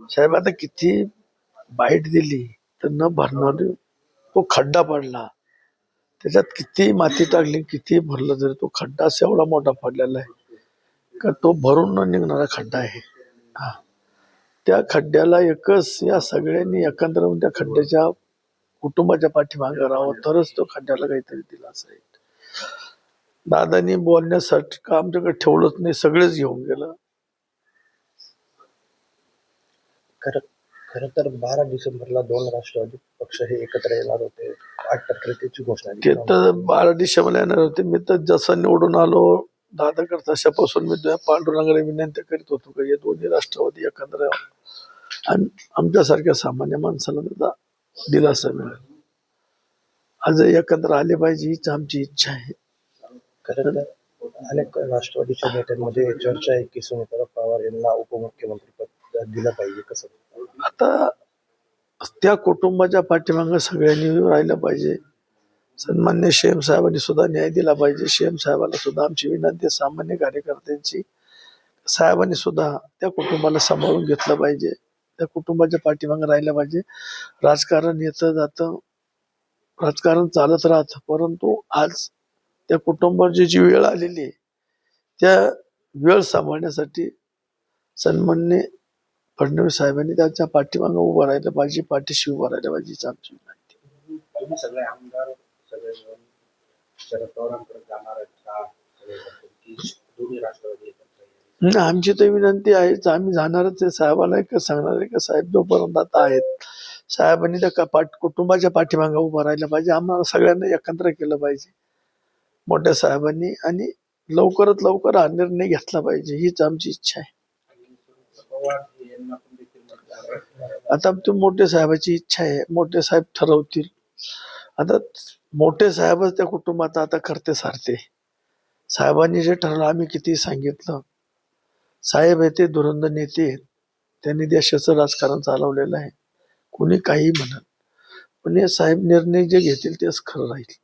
साहेब आता किती बाईट दिली तर न भरणार तो खड्डा पडला. त्याच्यात किती माती टाकली किती भरलं तरी तो खड्डा असा एवढा मोठा पडलेला आहे का तो भरून न निघणारा खड्डा आहे. हा. त्या खड्ड्याला एकच या सगळ्यांनी एकंदर त्या खड्ड्याच्या कुटुंबाच्या पाठीमागे राहावं. तरच तो खड्ड्याला काहीतरी दिला असेल. दादानी बोलण्यासाठी का आमच्याकडे ठेवलंच नाही सगळेच घेऊन गेलं. खरं खरं तर बारा डिसेंबरला दोन राष्ट्रवादी पक्ष हे एकत्र येणार होते आठ त्याची घोषणा ते. तर बारा डिसेंबरला येणार होते मी तर जसं निवडून आलो दादाकडे तशापासून मी पांडुरंगाला विनंती करीत होतो की हे दोन्ही राष्ट्रवादी एकत्र. आणि आमच्यासारख्या सामान्य माणसाला त्याचा दिलासा मिळेल आज एकत्र आले पाहिजे हीच आमची इच्छा आहे खरं अनेक राष्ट्रवादीच्या नेत्यांमध्ये चर्चा आहे की सुनीता पवार यांना उपमुख्यमंत्री पद दिलं पाहिजे कसं? आता त्या कुटुंबाच्या पाठीमागं सगळ्यांनी राहिलं पाहिजे. सन्मान्य शेम साहेबांनी सुद्धा न्याय दिला पाहिजे. शेम साहेबाला सुद्धा आमची विनंती सामान्य कार्यकर्त्यांची. साहेबांनी सुद्धा त्या कुटुंबाला सांभाळून घेतलं पाहिजे. त्या कुटुंबाच्या पाठीमागं राहिलं पाहिजे. राजकारण येतं जातं राजकारण चालत राहतं. परंतु आज त्या कुटुंबाची जी वेळ आलेली आहे त्या वेळ सांभाळण्यासाठी सन्मान्य फडणवीस साहेबांनी त्याच्या पाठीमागं उभं राहिलं पाहिजे पाठीशी उभं राहिलं पाहिजे हीच आमची विनंती तुम्ही सगळे आमदार सगळे मिळून शरद पवारांकडे जाणार आहेत का? सगळे म्हणतात की दोन्ही राष्ट्रवादी एकत्र येईल. नाही, आमची तर विनंती आहेच. आम्ही जाणारच आहे. साहेबाला एक सांगणार आहे की साहेब जोपर्यंत आता आहेत साहेबांनी त्या का- पाठ कुटुंबाच्या पाठीमागं उभं राहिलं पाहिजे. आम्हाला सगळ्यांना एकत्र केलं पाहिजे. मोठ्या साहेबांनी आणि लवकरात लवकर हा निर्णय घेतला पाहिजे. हीच आमची इच्छा आहे. आणि शरद पवार आता ते मोठे साहेबाची इच्छा आहे. मोठे साहेब ठरवतील. आता मोठे साहेबच त्या कुटुंबात आता करते सारते. साहेबांनी जे ठरलं आम्ही किती सांगितलं. साहेब हे ते दुरंद नेते आहेत. त्यांनी देशाचं राजकारण चालवलेलं आहे. कोणी काही म्हणत. पण हे साहेब निर्णय जे घेतील तेच खरं राहील.